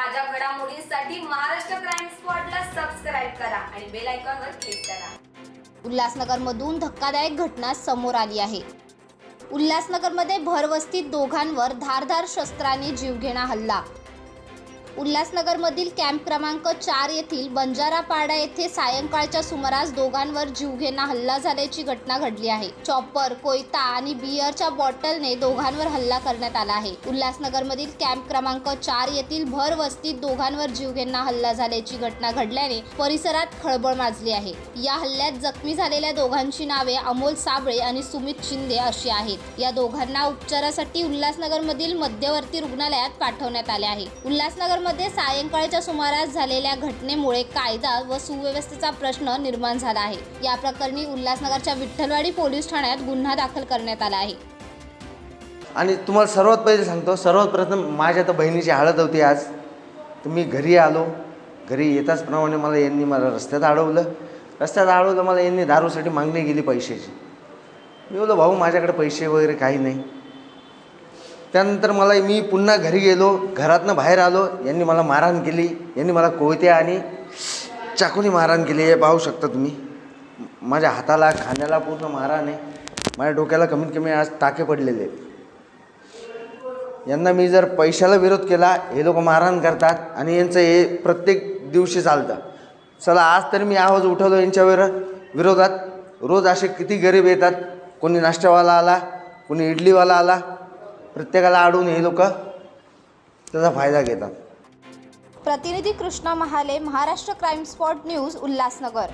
ताज्या घडामोडींसाठी Maharashtra crime स्पॉटला subscribe करा आणि बेल आयकॉनवर क्लिक करा. उल्हासनगरमधून धक्कादायक घटना समोर आली आहे. उल्हासनगरमध्ये भरवस्तीत दोघांवर धारधार शस्त्राने जीवघेणा हल्ला. उल्हासनगरमधील कॅम्प क्रमांक चार येथील बंजारापाडा येथे सायंकाळच्या सुमारास दोघांवर जीवघेणा हल्ला झाल्याची घटना घडली आहे. चॉपर कोयता आणि बियरच्या बॉटलने दोघांवर हल्ला करण्यात आला आहे. उल्हासनगरमधील कॅम्प क्रमांक चार येथील भर वस्तीत दोघांवर जीवघेणा हल्ला झाल्याची घटना घडल्याने परिसरात खळबळ माजली आहे. या हल्ल्यात जखमी झालेल्या दोघांची नावे अमोल साबळे आणि सुमित शिंदे अशी आहेत. या दोघांना उपचारासाठी उल्हासनगरमधील मध्यवर्ती रुग्णालयात पाठवण्यात आले आहे. उल्हासनगर उल्हासनगरमध्ये सायंकाळच्या सुमारास झालेल्या घटनेमुळे कायदा व सुव्यवस्थेचा प्रश्न निर्माण झाला आहे. या प्रकरणी उल्हासनगरच्या विठ्ठलवाडी पोलीस ठाण्यात गुन्हा दाखल करण्यात आला आहे. आणि तुम्हाला सर्वात पहिले सांगतो सर्वात प्रथम माझ्या तर बहिणीची हळद होती आज. तर मी घरी आलो. घरी येताच प्रमाणे मला यांनी मला रस्त्यात अडवलं. रस्त्यात अडवलं मला यांनी दारूसाठी मागणी केली पैशाची. मी बोललो भाऊ माझ्याकडे पैसे वगैरे काही नाही. त्यानंतर मला मी पुन्हा घरी गेलो घरातनं बाहेर आलो यांनी मला मारहाण केली यांनी मला कोयत्या आणि चाकूनी मारहाण केली हे पाहू शकता तुम्ही. माझ्या हाताला खाण्याला पूर्ण मारहाण आहे. माझ्या डोक्याला कमीत कमी आज टाके पडलेले आहेत. यांना मी जर पैशाला विरोध केला हे लोक मारहाण करतात आणि यांचं हे प्रत्येक दिवशी चालतं. चला आज तरी मी आवाज उठवलो यांच्यावर विरोधात. रोज असे किती गरीब येतात. कोणी नाश्त्यावाला आला कोणी इडलीवाला आला प्रत्येकाला आडून हे लोक त्याचा फायदा घेतात. प्रतिनिधी Krishna Mahale Maharashtra crime spot news Ulhasnagar.